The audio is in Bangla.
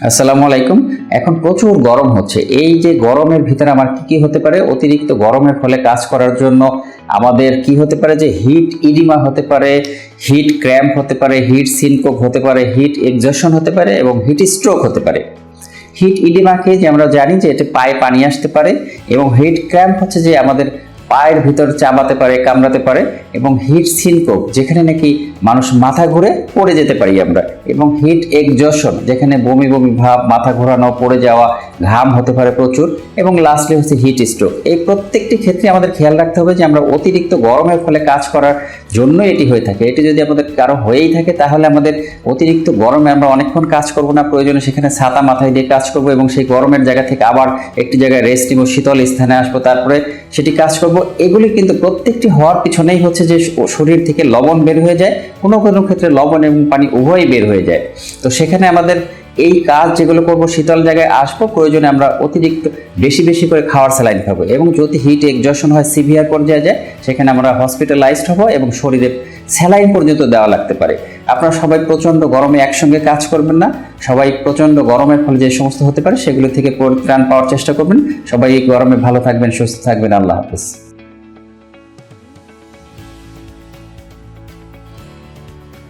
আসসালামু আলাইকুম। এখন প্রচুর গরম হচ্ছে। এই যে গরমের ভিতরে আমার কি কি হতে পারে? অতিরিক্ত গরমের ফলে কাজ করার জন্য আমাদের কি হতে পারে যে হিট ইডিমা হতে পারে, হিট ক্র্যাম্প হতে পারে, হিট সিনকোপ হতে পারে, হিট এক্সজশন হতে পারে এবং হিট স্ট্রোক হতে পারে। হিট ইডিমাকে যে আমরা জানি যে এটা পায়ে পানি আসতে পারে এবং হিট ক্র্যাম্প হচ্ছে যে আমাদের পায়ের ভিতর চাবাতে পারে, কামড়াতে পারে এবং হিট সিনকোপ, যেখানে নাকি মানুষ মাথা ঘুরে পড়ে যেতে পারি আমরা, এবং হিট এক্সজশন, যেখানে বমি বমি ভাব, মাথা ঘোরানো, পড়ে যাওয়া, ঘাম হতে পারে প্রচুর, এবং লাস্টলি হচ্ছে হিট স্ট্রোক এই প্রত্যেকটি ক্ষেত্রে আমাদের খেয়াল রাখতে হবে যে আমরা অতিরিক্ত গরমের ফলে কাজ করার জন্য এটি হয়ে থাকে। এটি যদি আমাদের কারও হয়েই থাকে, তাহলে আমাদের অতিরিক্ত গরমে আমরা অনেকক্ষণ কাজ করব না, প্রয়োজনে সেখানে ছাতা মাথায় দিয়ে কাজ করব এবং সেই গরমের জায়গা থেকে আবার একটি জায়গায় রেস্ট নিব, শীতল স্থানে আসব, তারপরে সেটি কাজ করব এগুলি কিন্তু প্রত্যেকটি হওয়ার পিছনেই হচ্ছে যে শরীর থেকে লবণ বের হয়ে যায়, কোনো কোনো ক্ষেত্রে লবণ এবং পানি উভয়ই বের হয়ে যায়। তো সেখানে আমাদের এই কাজ যেগুলো করব শীতল জায়গায় আসব, প্রয়োজনে আমরা অতিরিক্ত বেশি বেশি করে খাওয়ার স্যালাইন খাব এবং যদি হিট এক্সজশন হয় সিভিয়ার পর্যায়ে যায়, সেখানে আমরা হসপিটালাইজড হব এবং শরীরে স্যালাইন পর্যন্ত দেওয়া লাগতে পারে। আপনারা সবাই প্রচণ্ড গরমে একসঙ্গে কাজ করবেন না, সবাই প্রচণ্ড গরমের ফলে যে সমস্ত হতে পারে, সেগুলো থেকে পরিত্রাণ পাওয়ার চেষ্টা করবেন। সবাই এই গরমে ভালো থাকবেন, সুস্থ থাকবেন, আল্লাহ হাফিজ।